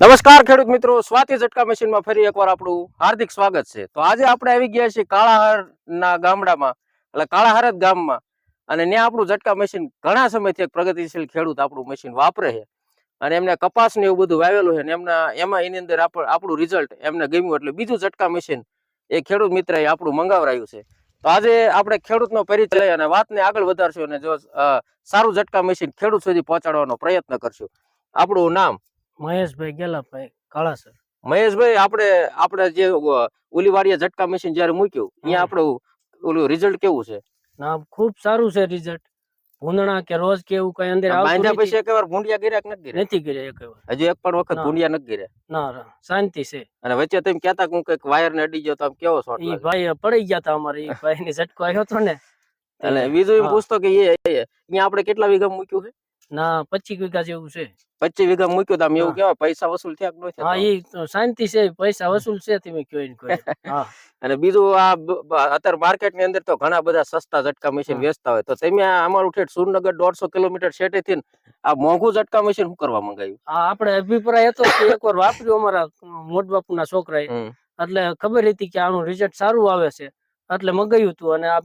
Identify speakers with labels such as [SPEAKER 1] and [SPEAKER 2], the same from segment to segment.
[SPEAKER 1] નમસ્કાર ખેડૂત મિત્રો, સ્વાતિ ઝટકા મશીનમાં ફરી એકવાર આપણું હાર્દિક સ્વાગત છે. તો આજે આપણે આવી ગયા છીએ કાળાહાર ના ગામડામાં, એટલે કાળાહાર જ ગામમાં. અને ત્યાં આપણું ઝટકા મશીન ઘણા સમયથી એક પ્રગતિશીલ ખેડૂત આપણું મશીન વાપરે છે. અને એમને કપાસ ને એવું બધું વાવેલું છે ને એમના, એમાં એની અંદર આપણું રિઝલ્ટ એમને ગમ્યું. એટલે બીજું ઝટકા મશીન એ ખેડૂત મિત્રએ આપણું મંગાવરાયું છે. તો આજે આપણે ખેડૂતનો પરિચય અને વાતને આગળ વધારશું અને જો સારું ઝટકા મશીન ખેડૂત સુધી પહોંચાડવાનો પ્રયત્ન કરશું. આપણું નામ
[SPEAKER 2] મહેશભાઈ ગેલાભાઈ કાળાસર
[SPEAKER 1] મહેશભાઈ આપણે આપણે જે ઓલીવાડીએ ઝટકા મશીન જ્યારે મૂક્યું અહીંયા આપણું ઓલું રિઝલ્ટ કેવું છે?
[SPEAKER 2] ના ખૂબ સારું છે રિઝલ્ટ ભૂંડણા કે રોજ કે એવું કઈ અંદર
[SPEAKER 1] બાંધ્યા. પછી એકવાર ભૂંડિયા ગીર્યા કે નથી ગીર્યા?
[SPEAKER 2] નથી કર્યા એક વાર.
[SPEAKER 1] હજુ એક પણ વખત ભૂંડિયા નથી ગીર્યા.
[SPEAKER 2] ના શાંતિ છે.
[SPEAKER 1] અને વચ્ચે તમે કહેતા કે હું કંઈક વાયર ને અડી ગયો તો આમ કેવો શોટ
[SPEAKER 2] ઈ ભાઈ પડી ગયા તા અમારે ઈ ભાઈ ને ઝટકો આવ્યો હતો ને.
[SPEAKER 1] અને બીજું એમ પૂછતો કે એ- અહીંયા આપણે કેટલા વીઘા મૂક્યું છે?
[SPEAKER 2] ના પચીસ વીઘા જેવું છે.
[SPEAKER 1] પચીસ વીઘા મૂક્યો તો એવું કેવા પૈસા વસૂલ થયા કે ન
[SPEAKER 2] હા એ શાંતિ છે પૈસા વસૂલ છે તમે કયો એને કોઈ. હા.
[SPEAKER 1] અને બીજું આ અત્યારે માર્કેટની અંદર તો ઘણા બધા સસ્તા ઝટકા મશીન વેચતા હોય. તો તમે અમારું ઠેઠ સુરનગર દોઢસો કિલોમીટર શેઠે થી આ મોંઘું ઝટકા મશીન શું કરવા મંગાવ્યું
[SPEAKER 2] હા આપણે અભિપ્રાય હતો કે એકવાર વાપર્યું અમારા મોટ બાપુના છોકરાએ.
[SPEAKER 1] હમ.
[SPEAKER 2] એટલે ખબર હતી કે આનું રિઝલ્ટ સારું આવે છે. એટલે મંગાવ્યું હતું અને આ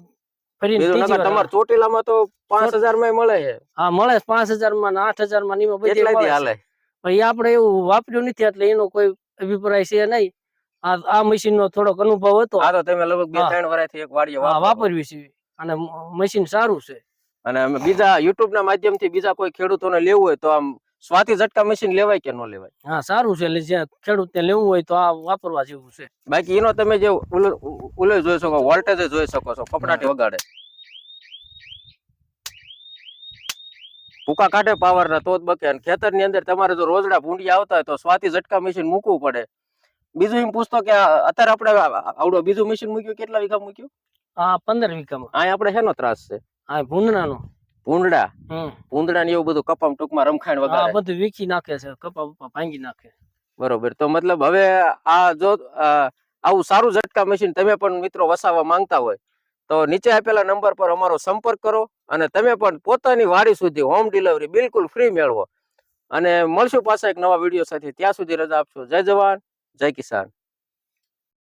[SPEAKER 2] ફરી
[SPEAKER 1] બીજું
[SPEAKER 2] ત્રીજી
[SPEAKER 1] નકર
[SPEAKER 2] વાર
[SPEAKER 1] તમારે ચોટીલામાં તો પાંચ હજારમાં મળે છે.
[SPEAKER 2] હા મળે પાંચ હજારમાં ને આઠ હજારમાં ને એમાં મળે
[SPEAKER 1] હાલે.
[SPEAKER 2] પણ આપણે એવું વાપર્યું નથી એટલે એનો કોઈ અભિપ્રાય છે નહીં. આ આ મશીન નો થોડોક અનુભવ હતો.
[SPEAKER 1] આ તો તમે લગભગ બે ત્રણ વર્ષથી એક વાડીએ
[SPEAKER 2] વાપરવી છે. અને મશીન સારું છે.
[SPEAKER 1] અને બીજા યુટ્યુબ ના માધ્યમથી બીજા કોઈ ખેડૂતોને લેવું હોય તો આમ સ્વાતિ ઝટકા મશીન લેવાય કે ન લેવાય?
[SPEAKER 2] હા સારું છે એટલે ખેડૂતને લેવું હોય તો આ વાપરવા જેવું છે.
[SPEAKER 1] બાકી એનો તમે જે ઉલ- જોઈ શકો વોલ્ટેજ જોઈ શકો છો કપડાટી વગાડે. ભૂકા કાઢે પાવર ના તો જ બકે. અને ખેતરની અંદર તમારે જો રોજડા ભૂંડી આવતા હોય તો સ્વાતિ ઝટકા મશીન મૂકવું પડે. બીજું એમ પૂછતો કે અત્યારે આપણે આવડો બીજું મશીન મૂક્યું કેટલા વીઘા મૂક્યું?
[SPEAKER 2] આ પંદર વીઘામાં.
[SPEAKER 1] અહીં આપણે શેનો ત્રાસ છે?
[SPEAKER 2] આ ભૂંદણાનો
[SPEAKER 1] ભૂંડડા પૂંદડા ને એવું બધું કપામ ટૂંકમાં રમખાણ વગાડે.
[SPEAKER 2] બધું વીખી નાખે છે કપા બપા ભાંગી નાખે.
[SPEAKER 1] બરોબર. તો મતલબ હવે આ જો આવું સારું ઝટકા મશીન તમે પણ મિત્રો વસાવવા માંગતા હોય તો નીચે આપેલા નંબર પર અમારો સંપર્ક કરો અને તમે પણ પોતાની વાડી સુધી હોમ ડિલિવરી બિલકુલ ફ્રી મેળવો. અને મળશું પાછા એક નવા વીડિયો સાથે. ત્યાં સુધી રજા આપશો. જય જવાન જય કિસાન.